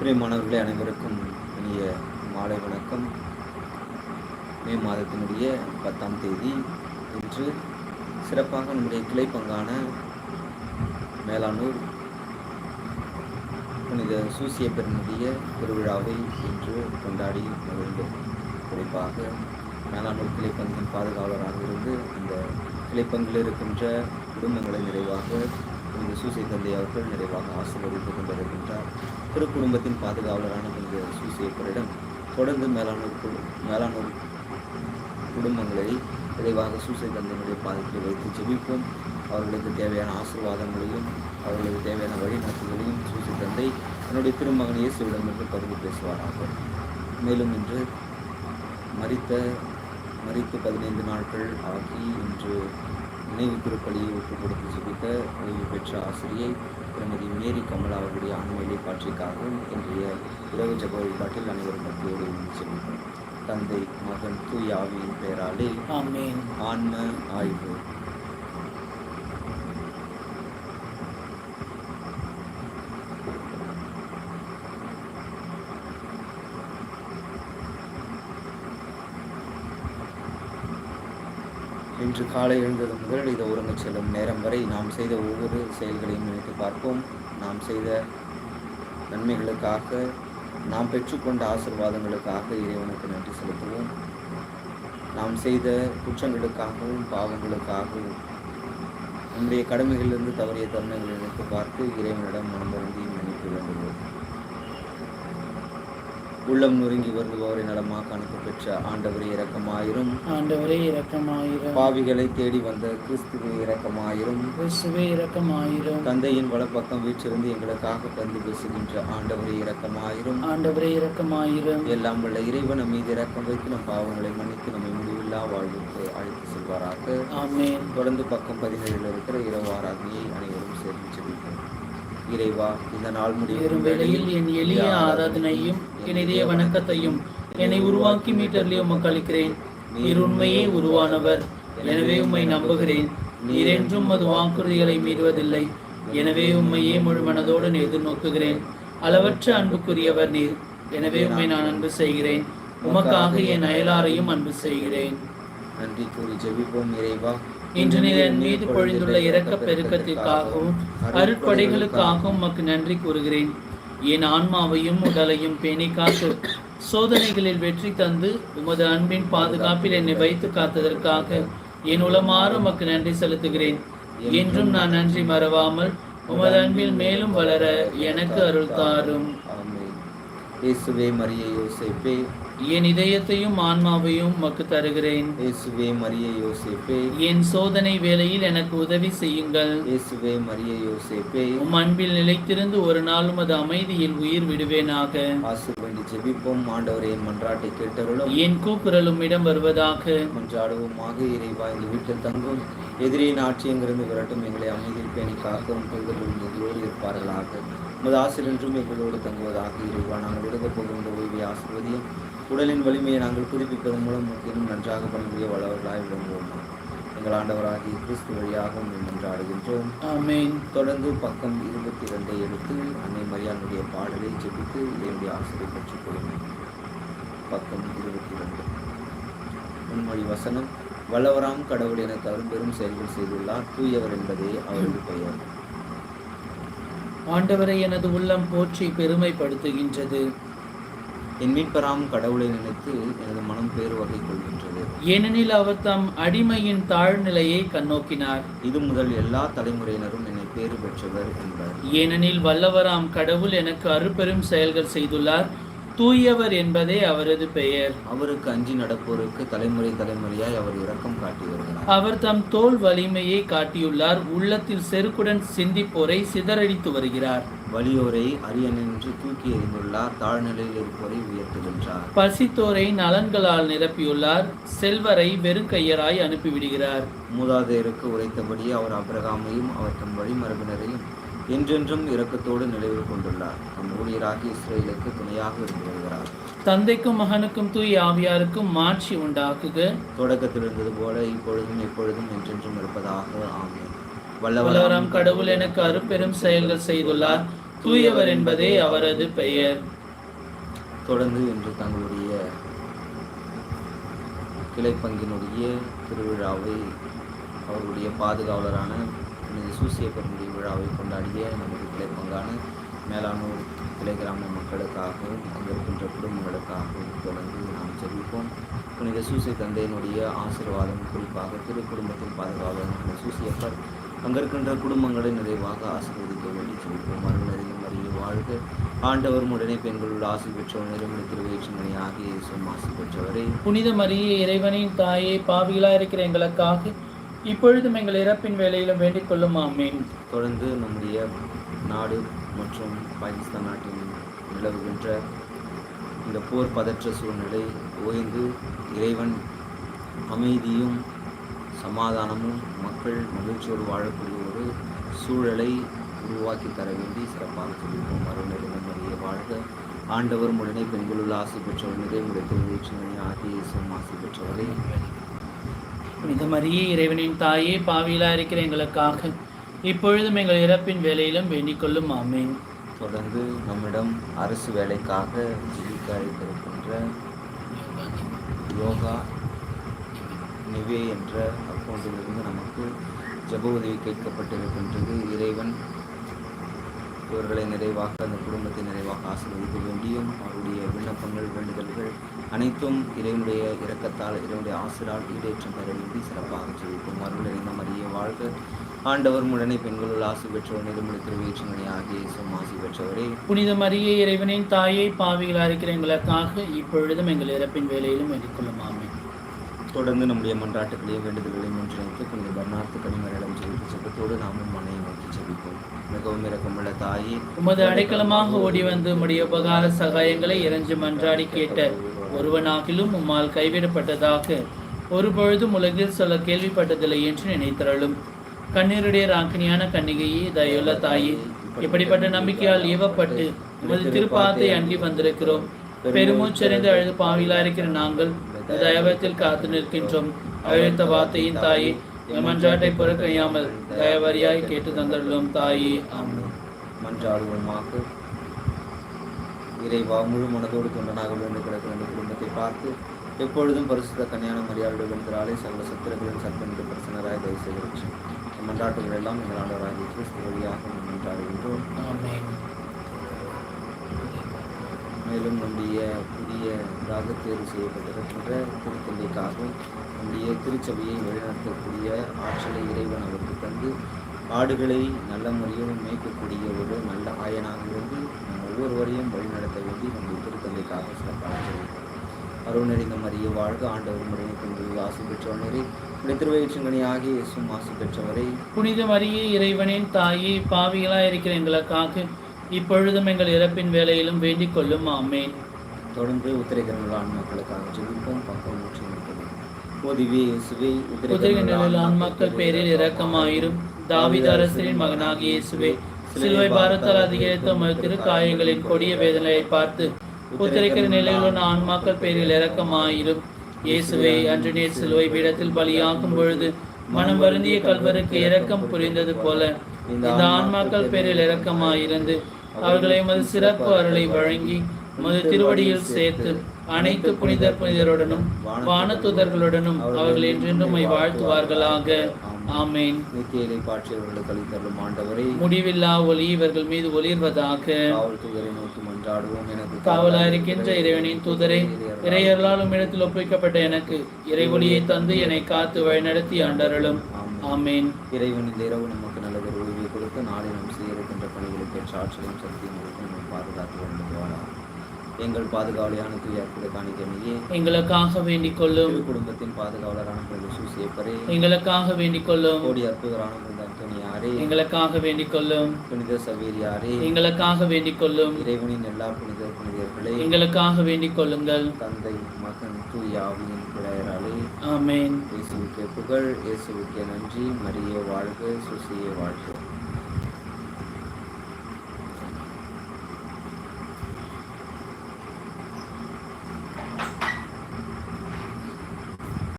பிரியமானவர்களே அனைவருக்கும் இனிய மாலை வணக்கம். மே மாதத்தினுடைய பத்தாம் தேதி. இன்று சிறப்பாக நம்முடைய கிளை பங்கான மேலானூர் புனித சூசிய பெருனுடைய திருவிழாவை இன்று கொண்டாடி மகிழ்ந்தோம் குறிப்பாக மேலானூர் கிளைப்பங்கின் பாதுகாவலராக இருந்து அந்த கிளைப்பங்கில் இருக்கின்ற குடும்பங்களை நிறைவாக புனித சூசை தந்தை அவர்கள் நிறைவாக ஆசீர்வதித்துக் கொண்டிருக்கின்றார் திருக்குடும்பத்தின் பாதுகாவலரான புனித சூசைப்பரிடம் தொடர்ந்து மேலானூர் மேலானூர் குடும்பங்களை விரைவாக சூசை தந்தையினுடைய பாதத்தில் வைத்து ஜெபிப்போம் அவர்களுக்கு தேவையான ஆசீர்வாதங்களையும் அவர்களுக்கு தேவையான வழிநடத்துகளையும் சூசை தந்தை என்னுடைய திருமகன் என்று பகிர்ந்து பேசுவாராக. மேலும் இன்று மறித்த மறித்து பதினைந்து நாட்கள் ஆகி இன்று நினைவு திருப்பலியை ஒப்புக் கொடுத்து ஜெபித்த ஓய்வு பெற்ற ஆசிரியை திருமதி மேரி கமலா அவர்களுடைய ஆண்மையிலே காட்சிக்காகவும் இன்றைய இரவு ஜப வழிபாட்டில் அனைவரும் பக்தியோடு ஜெபிப்போம் தந்தை மகன் தூய் ஆவியின் பெயராலே ஆன்ம ஆய்வு. இன்று காலை எழுந்தது முதல் இது உறங்கச் செல்லும் நேரம் வரை நாம் செய்த ஒவ்வொரு செயல்களையும் நினைத்து பார்ப்போம். நாம் செய்த நன்மைகளுக்காக நாம் பெற்றுக்கொண்ட ஆசீர்வாதங்களுக்காக இறைவனுக்கு நன்றி செலுத்துவோம். நாம் செய்த குற்றங்களுக்காகவும் பாவங்களுக்காகவும் நம்முடைய கடமைகளிலிருந்து தவறிய தருணங்களை நினைத்து பார்த்து இறைவனிடம் மனம் வருந்தி மன்னிப்பு வேண்டுகிறோம். உள்ளம் நொறுங்கி வருந்துபவரை நலமாக அனுப்ப பெற்ற ஆண்டவரே இரக்கமாயிரும். ஆண்டவரே இரக்கமாயிரும். பாவிகளை தேடி வந்த கிறிஸ்துவே இரக்கமாயிரும். கிறிஸ்துவே இரக்கமாயிரும். தந்தையின் வலப்பக்கம் வீற்றிருந்து எங்களுக்காக பந்து பேசுகின்ற ஆண்டவரே இரக்கமாயிரும். ஆண்டவரே இரக்கமாயிரும். எல்லாம் வல்ல இறைவன் நம் மீது இரக்கம் வைத்து நம் பாவங்களை மன்னித்து நம்மை முடிவில்லா வாழ்வுக்கு அழைத்து செல்வாராக. ஆமென். தொடர்ந்து பக்கம் பதினேழில் இருக்கிற இரவு ஆராதனையை அனைவரும் சேர்ந்து ஜெபிப்போம் இறைவா இந்த நாள் முடியும். வெறும் வேளையில் என் எளிய ஆராதனையும் இதய வணக்கத்தையும் என்னை உருவாக்கி மீட்டர்லயே உமக்கு அளிக்கிறேன். நீர் உண்மையே உருவானவர். எனவே உம்மை நம்புகிறேன். நீர் என்றும் அது வாக்குறுதிகளை மீறுவதில்லை. எனவே உம்மையே முழு மனதோடு எதிர்நோக்குகிறேன். அளவற்ற அன்புக்குரியவர் நீர். எனவே உம்மை நான் அன்பு செய்கிறேன். உமக்காக என் அயலாரையும் அன்பு செய்கிறேன். நன்றி கூறி ஜெபிப்போம் இறைவா. இன்று நீர் என் மீது பொழிந்துள்ள இரக்க பெருக்கத்திற்காகவும் அருட்படைகளுக்காகவும் உமக்கு நன்றி கூறுகிறேன். என் ஆன்மாவையும் உடலையும் பேணி காத்து சோதனைகளில் வெற்றி தந்து உமது அன்பின் பாதுகாப்பில் என்னை வைத்து காத்ததற்காக என் உளமாறு உமக்கு நன்றி செலுத்துகிறேன். என்றும் நான் நன்றி மறவாமல் உமது அன்பில் மேலும் வளர எனக்கு அருள் தாரும். இயேசுவே மரியே யோசேப்பே. என் இதயத்தையும் ஆன்மாவையும் உமக்கு தருகிறேன். இயேசுவே மரியே யோசேப்பே. என் சோதனை வேளையில் எனக்கு உதவி செய்யுங்கள். இயேசுவே மரியே யோசேப்பே. உம் அன்பில் நிலைத்திருந்து ஒரு நாளும் அது அமைதியில் உயிர் விடுவேனாக. ஆசு வேண்டி ஜெபிப்போம். ஆண்டவரே என் மன்றாட்டை கேட்டருளும். என் கூக்குரலும் இடம் வருவதாக. மன்றாடுவோமாக இறைவா இந்த வீட்டில் தங்கும். எதிரியின் ஆட்சியங்கிருந்து விரட்டும். எங்களை அமைதியில் பேணி காக்கவும் கொள்வதும் எங்களோடு இருப்பார்களாக. உமது ஆசிரியன்றும் எங்களோடு தங்குவதாக இறைவா நாங்கள் எடுக்க போகின்ற ஓய்வை ஆசிர்வதியும் உடலின் வலிமையை நாங்கள் புதுப்பிப்பதன் மூலம் இன்னும் நன்றாக பணிபுரிய வளவர்களாய் விளங்குவோம். எங்கள் ஆண்டவராகிய கிறிஸ்து வழியாக உண்மை மன்றாடுகின்றோம் ஆமென். தொடர்ந்து பக்கம் இருபத்தி இரண்டை எடுத்து அன்னை மரியானுடைய பாடலை ஜெபித்து என்னுடைய ஆசிரியை பெற்றுக் கொள்ளுங்கள். பக்கம் இருபத்தி இரண்டு முன்மொழி வசனம் வல்லவராம் கடவுள் என கரும்பெரும் செயல்கள் செய்துள்ளார். தூயவர் என்பதே அவரது பெயர். ஆண்டவரை எனது உள்ளம் போற்றி பெருமைப்படுத்துகின்றது. என் மீட்பராம் கடவுளை நினைத்து எனது மனம் பேறு வகை கொள்கின்றது. ஏனெனில் அவர் தம் அடிமையின் தாழ்நிலையை கண்ணோக்கினார். இது முதல் எல்லா தலைமுறையினரும் என்னை பேறு பெற்றவர் என்பர். ஏனெனில் வல்லவராம் கடவுள் எனக்கு அருப்பெரும் செயல்கள் செய்துள்ளார். தூயவர் என்பதே அவரது பெயர். அவருக்கு அஞ்சி நடப்போருக்கு தலைமுறை தலைமுறையாய் அவர் இரக்கம் காட்டி வருகிறார். அவர் தம் தோல் வலிமையை காட்டியுள்ளார். உள்ளத்தில் செருக்குடன் சிந்திப்போரை சிதறடித்து வருகிறார். வலியோரை அரியணின்று தூக்கி எறிந்துள்ளார். தாழ்நிலையில் இருப்போரை உயர்த்துகின்றார். பசித்தோரை நலன்களால் நிரப்பியுள்ளார். செல்வரை வெறுங்கையராய் அனுப்பிவிடுகிறார். மூதாதையருக்கு உரைத்தபடி அவர் அபிரகாமையும் அவர் தம் வழிமரபினரையும் என்றென்றும் இரக்கத்தோடு நினைவு கொண்டுள்ளார். ஊழியராகிய இஸ்ரேலுக்கு துணையாக இருந்து வருகிறார். தந்தைக்கும் மகனுக்கும் தூய் ஆவியாருக்கும் மாட்சி உண்டாக்குக. தொடக்கத்தில் இருந்தது போல இப்பொழுதும் எப்பொழுதும் என்றென்றும் இருப்பதாக ஆமென். வல்லவராம் கடவுள் எனக்கு அருப்பெரும் செயல்கள் செய்துள்ளார். தூயவர் என்பதே அவரது பெயர். தொடர்ந்து இன்று தங்களுடைய கிளைப்பங்கினுடைய திருவிழாவை அவர்களுடைய பாதுகாவலரான புனித சூசியப்பருடைய விழாவை கொண்டாடிய நமது கிளை பங்கான மேலானூர் கிளை கிராம மக்களுக்காகவும் அங்கிருக்கின்ற குடும்பங்களுக்காகவும் தொடர்ந்து நாம் ஜெபிப்போம் புனித சூசிய தந்தையினுடைய ஆசீர்வாதம் குறிப்பாக திரு குடும்பத்தின் பாதுகாவலரான சூசியப்பர் அங்கிருக்கின்ற குடும்பங்களை நிறைவாக ஆசீர்வதிக்க வேண்டி ஜெபிப்போம் அருளறியும் அறிய வாழ்க. ஆண்டவர் உடனே பெண்களுள் ஆசி பெற்றவர் நிறுவன திருவேற்றுமணி ஆகிய இயேசுவும் ஆசை பெற்றவரே. புனித மரியே இறைவனின் தாயே பாவிகளாக இருக்கிற எங்களுக்காக இப்பொழுதும் எங்கள் இறப்பின் வேலையிலும் வேண்டிக் கொள்ளும் ஆமீன். தொடர்ந்து நம்முடைய நாடு மற்றும் பாகிஸ்தான் நாட்டில் நிலவுகின்ற இந்த போர் பதற்ற சூழ்நிலை ஓய்ந்து இறைவன் அமைதியும் சமாதானமும் மக்கள் மகிழ்ச்சியோடு வாழக்கூடிய ஒரு சூழலை உருவாக்கி தர வேண்டி சிறப்பாக சொல்லியிருக்கோம். அருளிடம் வாழ்க. ஆண்டவர் உடனே பெண்களுள் ஆசை பெற்றவர் நிறைவுடைய திருவேற்றுமணி ஆகிய ஆசை பெற்றவரை. மிகமறிய இறைவனின் தாயே பாவியிலா இருக்கிற எங்களுக்காக. இப்பொழுதும் எங்கள் இறப்பின் வேலையிலும் வேண்டிக் கொள்ளும். ஆமேன். தொடர்ந்து நம்மிடம் அரசு வேலைக்காக ஜீவிக்க அழைத்திருக்கின்ற யோகா நிவே என்ற அக்கௌண்டிலிருந்து நமக்கு ஜப உதவி கேட்கப்பட்டிருக்கின்றது. இறைவன் இவர்களை நிறைவாக அந்த குடும்பத்தை நிறைவாக ஆசீர்வதிக்க வேண்டியும் அவருடைய விண்ணப்பங்கள் வேண்டுதல்கள் அனைத்தும் இறைவனுடைய இரக்கத்தால் இறைவனுடைய ஆசிரால் ஈடேற்றம் பெற வேண்டி சிறப்பாக ஜெயிக்கும் அருள் நிறைந்த மரியே வாழ்க. ஆண்டவர் முடனை பெண்களுள் ஆசி பெற்றவர் நெருமுடி திருவேற்றமணி ஆகிய இயேசுவும் ஆசி பெற்றவரே. புனித மரியே இறைவனின் தாயை பாவிகளா இருக்கிற எங்களுக்காக இப்பொழுதும் எங்கள் இறப்பின் வேலையிலும் எதிர்கொள்ளும் ஆமை தொடர்ந்து நம்முடைய மன்றாட்டுகளையும் வேண்டுதல்களையும் ஒன்றிணைத்து கொஞ்சம் பர்ணார்த்த கனிமரிடம் செய்து ஜெபத்தோடு நாமும் மனையை நோக்கி செவிப்போம் மிகவும் இறக்கமுள்ள தாயே உமது அடைக்கலமாக ஓடி வந்து உடைய உபகார சகாயங்களை இறைஞ்சு மன்றாடி கேட்ட ஒருவனாகிலும் உம்மால் கைவிடப்பட்டதாக ஒரு பொழுதும் உலகில் சொல்ல கேள்விப்பட்டதில்லை என்று நினைத்தரலும் கண்ணீருடைய ராக்கினியான கன்னிகையே தயுள்ள தாயே இப்படிப்பட்ட நம்பிக்கையால் ஏவப்பட்டு உமது திருப்பாத்தை அண்டி வந்திருக்கிறோம். பெருமூச்சறிந்து அழுது பாவிலா இருக்கிற நாங்கள் தயவத்தில் காத்து நிற்கின்றோம். அழைத்த வார்த்தையின் தாயே மன்றாட்டை புறக்கணியாமல் தயவரியாய் கேட்டு தந்தருளும் தாயே. ஆமென். மன்றாடுவோமாக. இறைவா முழு மனதோடு தொண்டனாக விழுந்து கிடக்கிற அந்த குடும்பத்தை பார்த்து எப்பொழுதும் பரிசுத்த கன்னியான மரியாதை விழுந்தாலே சகல சத்திரங்களும் சற்பனிக்கு பிரசனராய் தயவு செய்கிறோம் மன்றாட்டுகள் எல்லாம் எங்கள் ஆண்டவராகிய கிறிஸ்து வழியாக மன்றாடுகின்றோம் ஆமென் மேலும் நம்முடைய புதிய ராக தேர்வு செய்யப்பட்டிருக்கின்ற திருத்தந்தைக்காகவும் நம்முடைய திருச்சபையை வழிநடத்தக்கூடிய ஆற்றலை இறைவன் அவருக்கு தந்து ஆடுகளை நல்ல முறையில் மேய்க்கக்கூடிய ஒரு நல்ல ஆயனாக இருந்து நம் ஒவ்வொருவரையும் வழிநடத்த வேண்டி நம்முடைய திருத்தந்தைக்காக சிறப்பாக சொல்லியிருக்கிறோம் அருணறிந்த மரிய வாழ்க ஆண்டவர் முறையை கொண்டு ஆசை பெற்றவனரை. உடைய திருவயிற்றுங்கனி ஆகிய இயேசும் ஆசை பெற்றவரை. புனித மரியே இறைவனின் தாயே பாவிகளாக இருக்கிற எங்களை காக்கு இப்பொழுதும் எங்கள் இறப்பின் வேலையிலும் வேண்டிக் கொள்ளும். ஆமேன். தொடர்ந்து உத்திரைக்கிரங்கள் ஆன்மாக்களுக்காக ஜெபிப்போம். பக்கம் உதிர்கின்ற ஆன்மாக்கள் பேரில் இரக்கமாயிரும். தாவீது அரசரின் மகனாகிய இயேசுவே சிலுவை பாரத்தால் அதிகரித்த உமது திருக்காயங்களின் கொடிய வேதனையை பார்த்து உத்திரைக்கிற நிலையில் உள்ள ஆன்மாக்கள் பேரில் இரக்கமாயிரும். இயேசுவே அன்று நீர் சிலுவை பீடத்தில் பலியாக்கும் பொழுது மனம் வருந்திய கல்வருக்கு இரக்கம் புரிந்தது போல இந்த ஆன்மாக்கள் பேரில் இரக்கமாயிருந்து அவர்களை உமது சிறப்பு அருளை வழங்கி உமது திருவடியில் சேர்த்து அனைத்து புனிதர் புனிதருடனும் வானத்துதர்களுடனும் அவர்கள் என்றென்றும் வாழ்த்துவார்களாக. ஆமென். நித்திய இலை பாற்றியவர்களுக்கு அளித்தருளும் ஆண்டவரை முடிவில்லா ஒளி இவர்கள் மீது ஒளிர்வதாக. காவல் தூதரை நோக்கி மன்றாடுவோம் எனக்கு காவலா இருக்கின்ற இறைவனின் தூதரே இறையர்களாலும் இடத்தில் ஒப்புவிக்கப்பட்ட எனக்கு இறைவொளியை தந்து என்னை காத்து வழிநடத்தி ஆண்டருளும். ஆமென். இறைவன் இந்த இரவு நமக்கு நல்லதொரு உதவியை கொடுத்து நாளை நாம் சக்தியும் கொடுத்து நம்மை பாதுகாத்து வேண்டுவாரா எங்கள் பாதுகாவலியான தூய அற்புத காணிக்கணியே எங்களுக்காக வேண்டிக் கொள்ளும் குடும்பத்தின் பாதுகாவலரான பிரபு சூசியப்பரே எங்களுக்காக வேண்டிக் கொள்ளும் கோடி அற்புதரான புனித அந்தோனியாரே எங்களுக்காக வேண்டிக் கொள்ளும் புனித சவேரியாரே எங்களுக்காக வேண்டிக் கொள்ளும் இறைவனின் எல்லா புனித புனிதர்களே எங்களுக்காக வேண்டிக் கொள்ளுங்கள் தந்தை மகன் தூய ஆவியின் பிள்ளையராலே ஆமென். இயேசுவுக்கே புகழ் இயேசுவுக்கே நன்றி மரியே வாழ்க சுசியே வாழ்க.